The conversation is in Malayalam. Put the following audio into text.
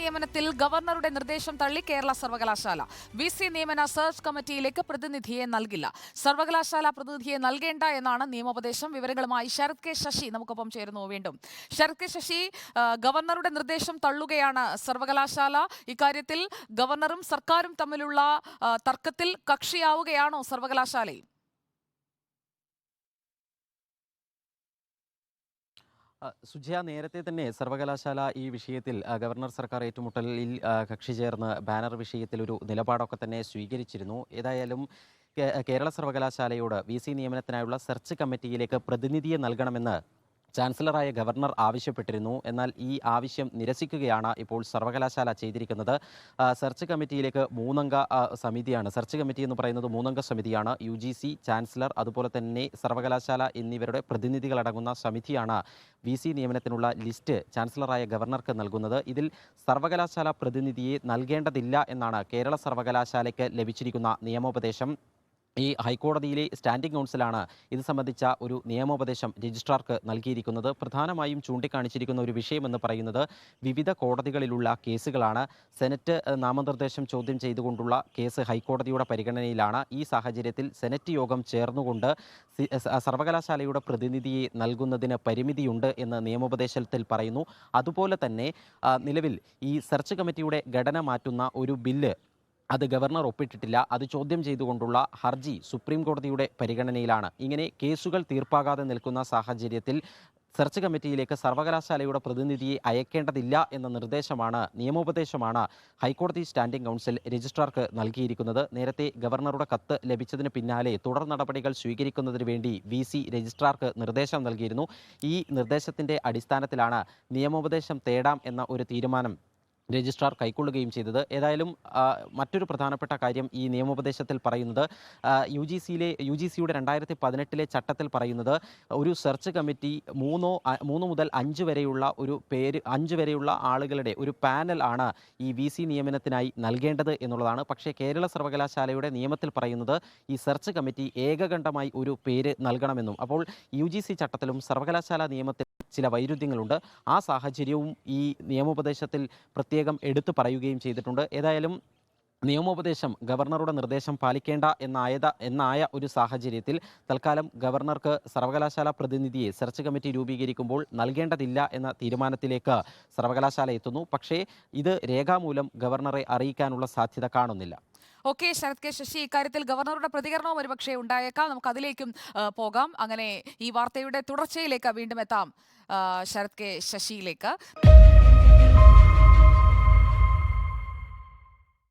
നിയമനത്തിൽ ഗവർണറുടെ നിർദ്ദേശം തള്ളി കേരള സർവകലാശാല. വി സി നിയമന സെർച്ച് കമ്മിറ്റിയിലേക്ക് പ്രതിനിധിയെ നൽകില്ല. സർവകലാശാല പ്രതിനിധിയെ നൽകേണ്ട എന്നാണ് നിയമോപദേശം. വിവരങ്ങളുമായി ശരത് കെ ശശി നമുക്കൊപ്പം ചേരുന്നു വീണ്ടും. ശരത് കെ ശശി ഗവർണറുടെ നിർദ്ദേശം തള്ളുകയാണ് സർവകലാശാല. ഇക്കാര്യത്തിൽ ഗവർണറും സർക്കാരും തമ്മിലുള്ള തർക്കത്തിൽ കക്ഷിയാവുകയാണോ സർവകലാശാലയും സുജയ നേരത്തെ തന്നെ സർവകലാശാല ഈ വിഷയത്തിൽ ഗവർണർ സർക്കാർ ഏറ്റുമുട്ടലിൽ കക്ഷി ചേർന്ന് ബാനർ വിഷയത്തിൽ ഒരു നിലപാടൊക്കെ തന്നെ സ്വീകരിച്ചിരുന്നു. ഏതായാലും കേരള സർവകലാശാലയോട് വി സി നിയമനത്തിനായുള്ള സെർച്ച് കമ്മിറ്റിയിലേക്ക് പ്രതിനിധിയെ നൽകണമെന്ന് ചാൻസലറായ ഗവർണർ ആവശ്യപ്പെട്ടിരുന്നു. എന്നാൽ ഈ ആവശ്യം നിരസിക്കുകയാണ് ഇപ്പോൾ സർവകലാശാല ചെയ്തിരിക്കുന്നത്. സെർച്ച് കമ്മിറ്റിയിലേക്ക് മൂന്നംഗ സമിതിയാണ്. സെർച്ച് കമ്മിറ്റി എന്ന് പറയുന്നത് മൂന്നംഗ സമിതിയാണ്. യു ജി സി ചാൻസലർ അതുപോലെ തന്നെ സർവകലാശാല എന്നിവരുടെ പ്രതിനിധികളടങ്ങുന്ന സമിതിയാണ് വി സി നിയമനത്തിനുള്ള ലിസ്റ്റ് ചാൻസലറായ ഗവർണർക്ക് നൽകുന്നത്. ഇതിൽ സർവകലാശാല പ്രതിനിധിയെ നൽകേണ്ടതില്ല എന്നാണ് കേരള സർവകലാശാലയ്ക്ക് ലഭിച്ചിരിക്കുന്ന നിയമോപദേശം. ഈ ഹൈക്കോടതിയിലെ സ്റ്റാൻഡിംഗ് കൗൺസിലാണ് ഇത് സംബന്ധിച്ച ഒരു നിയമോപദേശം രജിസ്ട്രാർക്ക് നൽകിയിരിക്കുന്നത്. പ്രധാനമായും ചൂണ്ടിക്കാണിച്ചിരിക്കുന്ന ഒരു വിഷയമെന്ന് പറയുന്നത് വിവിധ കോടതികളിലുള്ള കേസുകളാണ്. സെനറ്റ് നാമനിർദ്ദേശം ചോദ്യം ചെയ്തുകൊണ്ടുള്ള കേസ് ഹൈക്കോടതിയുടെ പരിഗണനയിലാണ്. ഈ സാഹചര്യത്തിൽ സെനറ്റ് യോഗം ചേർന്നുകൊണ്ട് സർവകലാശാലയുടെ പ്രതിനിധിയെ നൽകുന്നതിന് പരിമിതിയുണ്ട് എന്ന് നിയമോപദേശത്തിൽ പറയുന്നു. അതുപോലെ തന്നെ നിലവിൽ ഈ സെർച്ച് കമ്മിറ്റിയുടെ ഘടന മാറ്റുന്ന ഒരു ബില്ല് അത് ഗവർണർ ഒപ്പിട്ടിട്ടില്ല. അത് ചോദ്യം ചെയ്തുകൊണ്ടുള്ള ഹർജി സുപ്രീം കോടതിയുടെ പരിഗണനയിലാണ്. ഇങ്ങനെ കേസുകൾ തീർപ്പാകാതെ നിൽക്കുന്ന സാഹചര്യത്തിൽ സെർച്ച് കമ്മിറ്റിയിലേക്ക് സർവകലാശാലയുടെ പ്രതിനിധിയെ അയക്കേണ്ടതില്ല എന്ന നിർദ്ദേശമാണ് നിയമോപദേശമാണ് ഹൈക്കോടതി സ്റ്റാൻഡിംഗ് കൗൺസിൽ രജിസ്ട്രാർക്ക് നൽകിയിരിക്കുന്നത്. നേരത്തെ ഗവർണറുടെ കത്ത് ലഭിച്ചതിന് പിന്നാലെ തുടർ നടപടികൾ സ്വീകരിക്കുന്നതിന് വേണ്ടി വി സി രജിസ്ട്രാർക്ക് നിർദ്ദേശം നൽകിയിരുന്നു. ഈ നിർദ്ദേശത്തിന്റെ അടിസ്ഥാനത്തിലാണ് നിയമോപദേശം തേടാം എന്ന ഒരു തീരുമാനം രജിസ്ട്രാർ കൈക്കൊള്ളുകയും ചെയ്തത്. ഏതായാലും മറ്റൊരു പ്രധാനപ്പെട്ട കാര്യം ഈ നിയമോപദേശത്തിൽ പറയുന്നത് യു ജി സിയിലെ യു ജി സിയുടെ രണ്ടായിരത്തി പതിനെട്ടിലെ ചട്ടത്തിൽ പറയുന്നത് ഒരു സെർച്ച് കമ്മിറ്റി മൂന്നോ മൂന്ന് മുതൽ അഞ്ച് വരെയുള്ള ഒരു പേര് അഞ്ച് വരെയുള്ള ആളുകളുടെ ഒരു പാനൽ ആണ് ഈ വി സി നിയമനത്തിനായി നൽകേണ്ടത് എന്നുള്ളതാണ്. പക്ഷേ കേരള സർവകലാശാലയുടെ നിയമത്തിൽ പറയുന്നത് ഈ സെർച്ച് കമ്മിറ്റി ഏകകണ്ഠമായി ഒരു പേര് നൽകണമെന്നും. അപ്പോൾ യു ജി സി ചട്ടത്തിലും സർവകലാശാല നിയമത്തിലും ചില വൈരുദ്ധ്യങ്ങളുണ്ട്. ആ സാഹചര്യവും ഈ നിയമോപദേശത്തിൽ പ്രത്യേകം എടുത്തു പറയുകയും ചെയ്തിട്ടുണ്ട്. ഏതായാലും നിയമോപദേശം ഗവർണറുടെ നിർദ്ദേശം പാലിക്കേണ്ട എന്നായത എന്നായ ഒരു സാഹചര്യത്തിൽ തൽക്കാലം ഗവർണർക്ക് സർവകലാശാല പ്രതിനിധിയെ സെർച്ച് കമ്മിറ്റി രൂപീകരിക്കുമ്പോൾ നൽകേണ്ടതില്ല എന്ന തീരുമാനത്തിലേക്ക് സർവകലാശാല എത്തുന്നു. പക്ഷേ ഇത് രേഖാമൂലം ഗവർണറെ അറിയിക്കാനുള്ള സാധ്യത കാണുന്നില്ല. ഓക്കെ ശരത് കെ ശശി ഇക്കാര്യത്തിൽ ഗവർണറുടെ പ്രതികരണവും ഒരുപക്ഷെ ഉണ്ടായേക്കാം. നമുക്ക് അതിലേക്കും പോകാം. അങ്ങനെ ഈ വാർത്തയുടെ തുടർച്ചയിലേക്ക് വീണ്ടും എത്താം ശരത് കെ ശശിയിലേക്ക്.